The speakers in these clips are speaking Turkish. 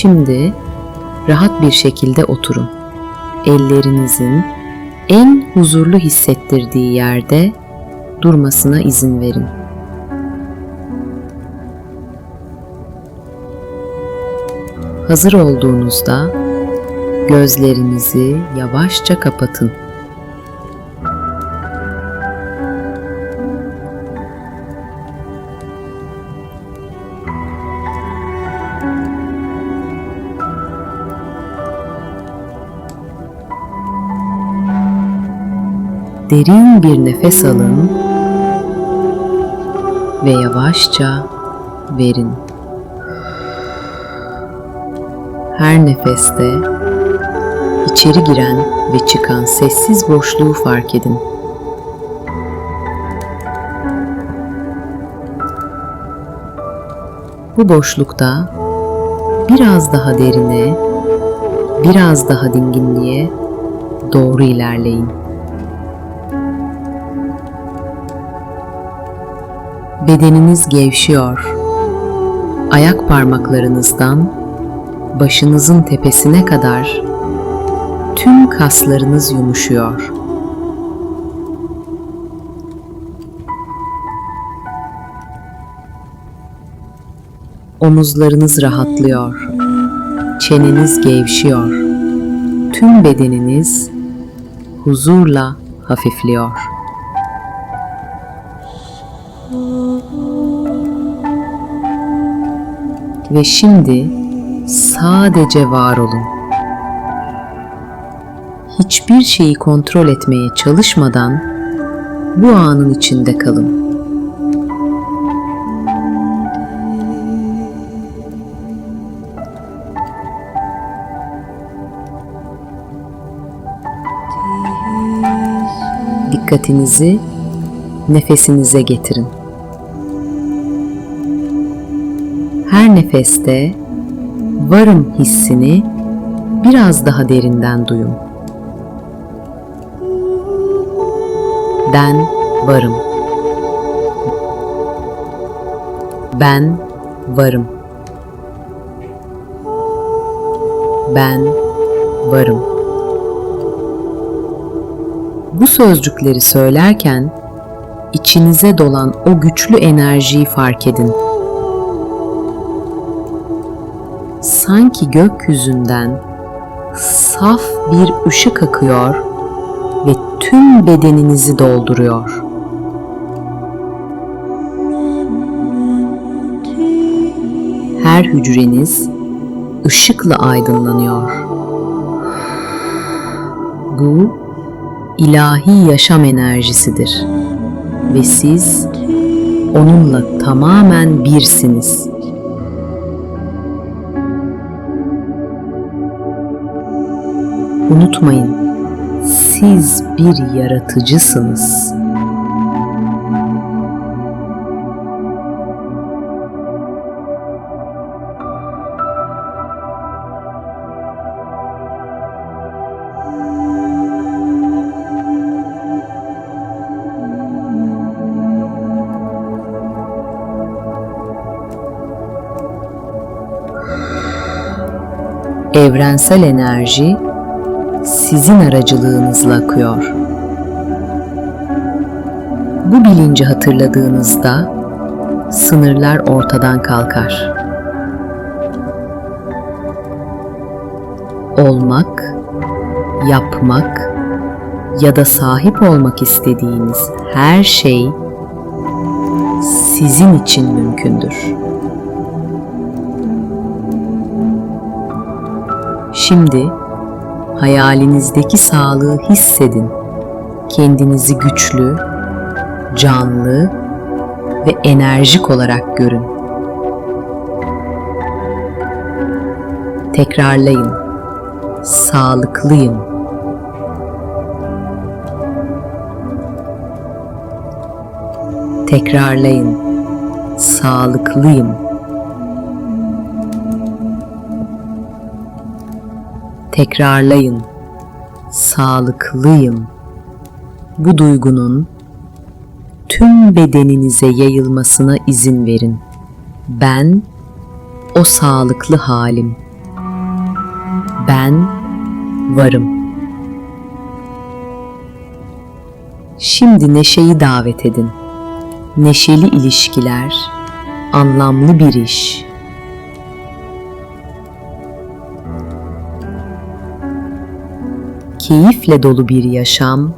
Şimdi rahat bir şekilde oturun. Ellerinizin en huzurlu hissettirdiği yerde durmasına izin verin. Hazır olduğunuzda gözlerinizi yavaşça kapatın. Derin bir nefes alın ve yavaşça verin. Her nefeste içeri giren ve çıkan sessiz boşluğu fark edin. Bu boşlukta biraz daha derine, biraz daha dinginliğe doğru ilerleyin. Bedeniniz gevşiyor. Ayak parmaklarınızdan başınızın tepesine kadar tüm kaslarınız yumuşuyor. Omuzlarınız rahatlıyor. Çeneniz gevşiyor. Tüm bedeniniz huzurla hafifliyor. Ve şimdi sadece var olun. Hiçbir şeyi kontrol etmeye çalışmadan bu anın içinde kalın. Dikkatinizi nefesinize getirin. Her nefeste varım hissini biraz daha derinden duyun. Ben varım. Ben varım. Ben varım. Bu sözcükleri söylerken içinize dolan o güçlü enerjiyi fark edin. Sanki gökyüzünden saf bir ışık akıyor ve tüm bedeninizi dolduruyor. Her hücreniz ışıkla aydınlanıyor. Bu ilahi yaşam enerjisidir ve siz onunla tamamen birsiniz. Unutmayın, siz bir yaratıcısınız. Evrensel enerji sizin aracılığınızla akıyor. Bu bilinci hatırladığınızda sınırlar ortadan kalkar. Olmak, yapmak ya da sahip olmak istediğiniz her şey sizin için mümkündür. Şimdi hayalinizdeki sağlığı hissedin. Kendinizi güçlü, canlı ve enerjik olarak görün. Tekrarlayın. Sağlıklıyım. Tekrarlayın. Sağlıklıyım. Tekrarlayın. Sağlıklıyım. Bu duygunun tüm bedeninize yayılmasına izin verin. Ben o sağlıklı halim. Ben varım. Şimdi neşeyi davet edin. Neşeli ilişkiler, anlamlı bir iş. Keyifle dolu bir yaşam,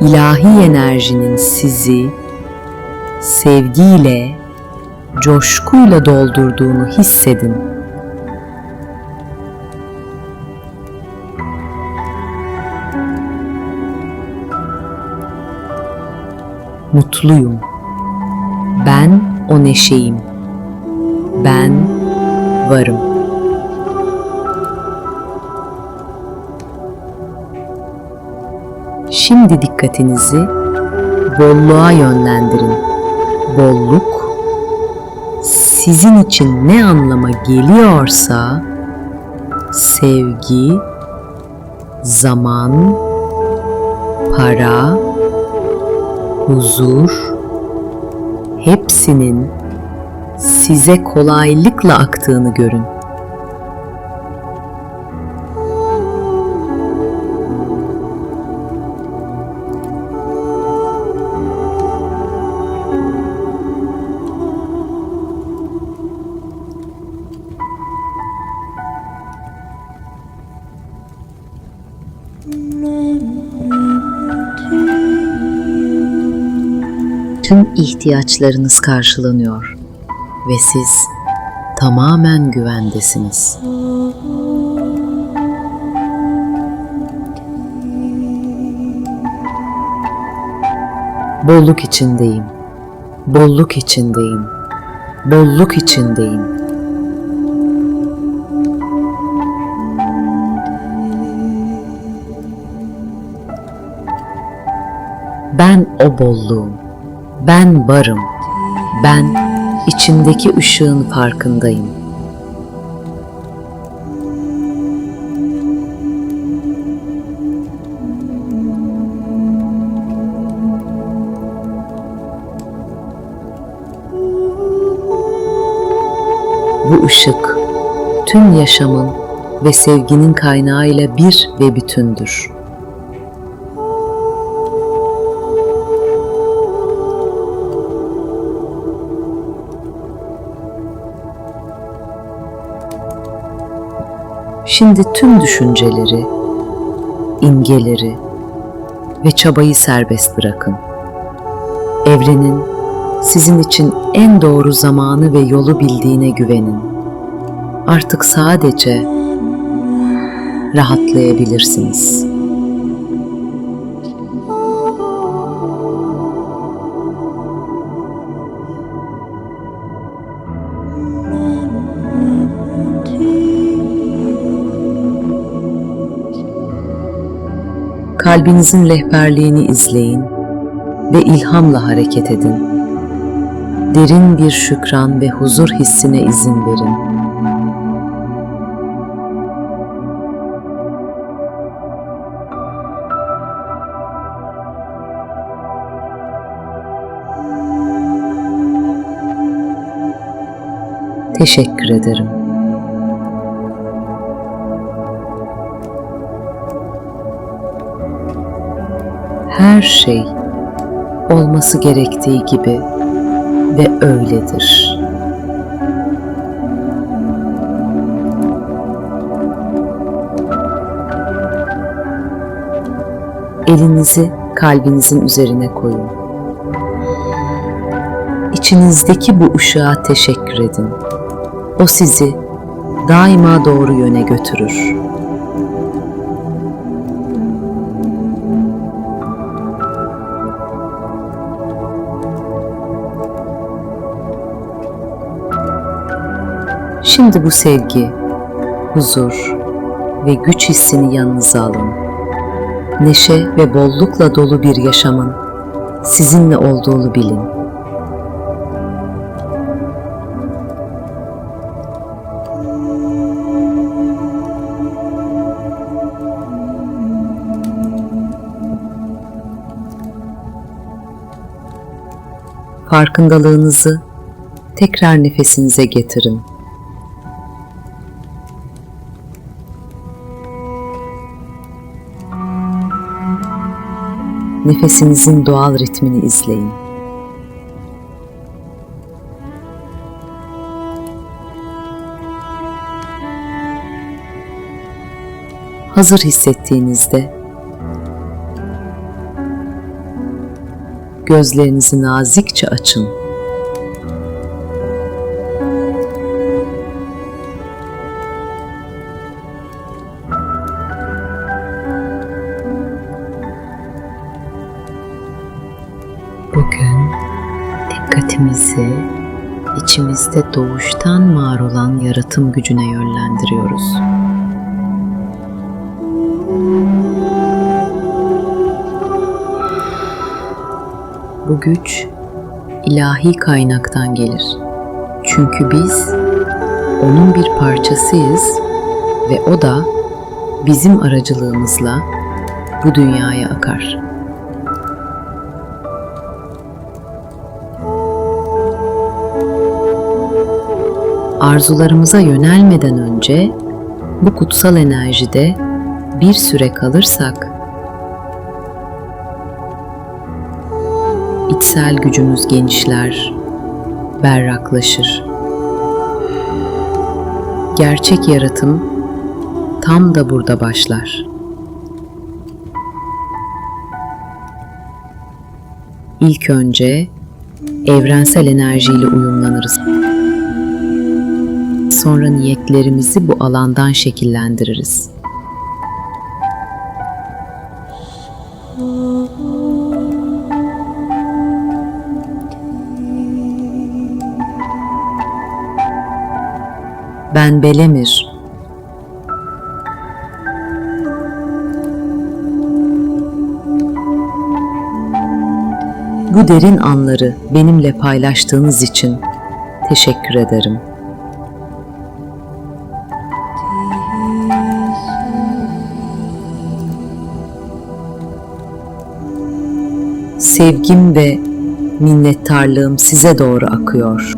ilahi enerjinin sizi sevgiyle, coşkuyla doldurduğunu hissedin. Mutluyum. Ben o neşeyim. Ben varım. Şimdi dikkatinizi bolluğa yönlendirin. Bolluk sizin için ne anlama geliyorsa sevgi, zaman, para, huzur hepsinin size kolaylıkla aktığını görün. Tüm ihtiyaçlarınız karşılanıyor ve siz tamamen güvendesiniz. Bolluk içindeyim. Bolluk içindeyim. Bolluk içindeyim. Ben o bolluğum. Ben varım. Ben içindeki ışığın farkındayım. Bu ışık tüm yaşamın ve sevginin kaynağıyla bir ve bütündür. Şimdi tüm düşünceleri, imgeleri ve çabayı serbest bırakın. Evrenin sizin için en doğru zamanı ve yolu bildiğine güvenin. Artık sadece rahatlayabilirsiniz. Kalbinizin rehberliğini izleyin ve ilhamla hareket edin. Derin bir şükran ve huzur hissine izin verin. Teşekkür ederim. Her şey olması gerektiği gibi ve öyledir. Elinizi kalbinizin üzerine koyun. İçinizdeki bu ışığa teşekkür edin. O sizi daima doğru yöne götürür. Şimdi bu sevgi, huzur ve güç hissini yanınıza alın. Neşe ve bollukla dolu bir yaşamın sizinle olduğunu bilin. Farkındalığınızı tekrar nefesinize getirin. Nefesinizin doğal ritmini izleyin. Hazır hissettiğinizde gözlerinizi nazikçe açın. Dikkatimizi içimizde doğuştan var olan yaratım gücüne yönlendiriyoruz. Bu güç ilahi kaynaktan gelir. Çünkü biz onun bir parçasıyız ve o da bizim aracılığımızla bu dünyaya akar. Arzularımıza yönelmeden önce bu kutsal enerjide bir süre kalırsak içsel gücümüz genişler, berraklaşır. Gerçek yaratım tam da burada başlar. İlk önce evrensel enerjiyle uyumlanırız. Sonra niyetlerimizi bu alandan şekillendiririz. Ben Belemir. Bu derin anları benimle paylaştığınız için teşekkür ederim. Sevgim ve minnettarlığım size doğru akıyor.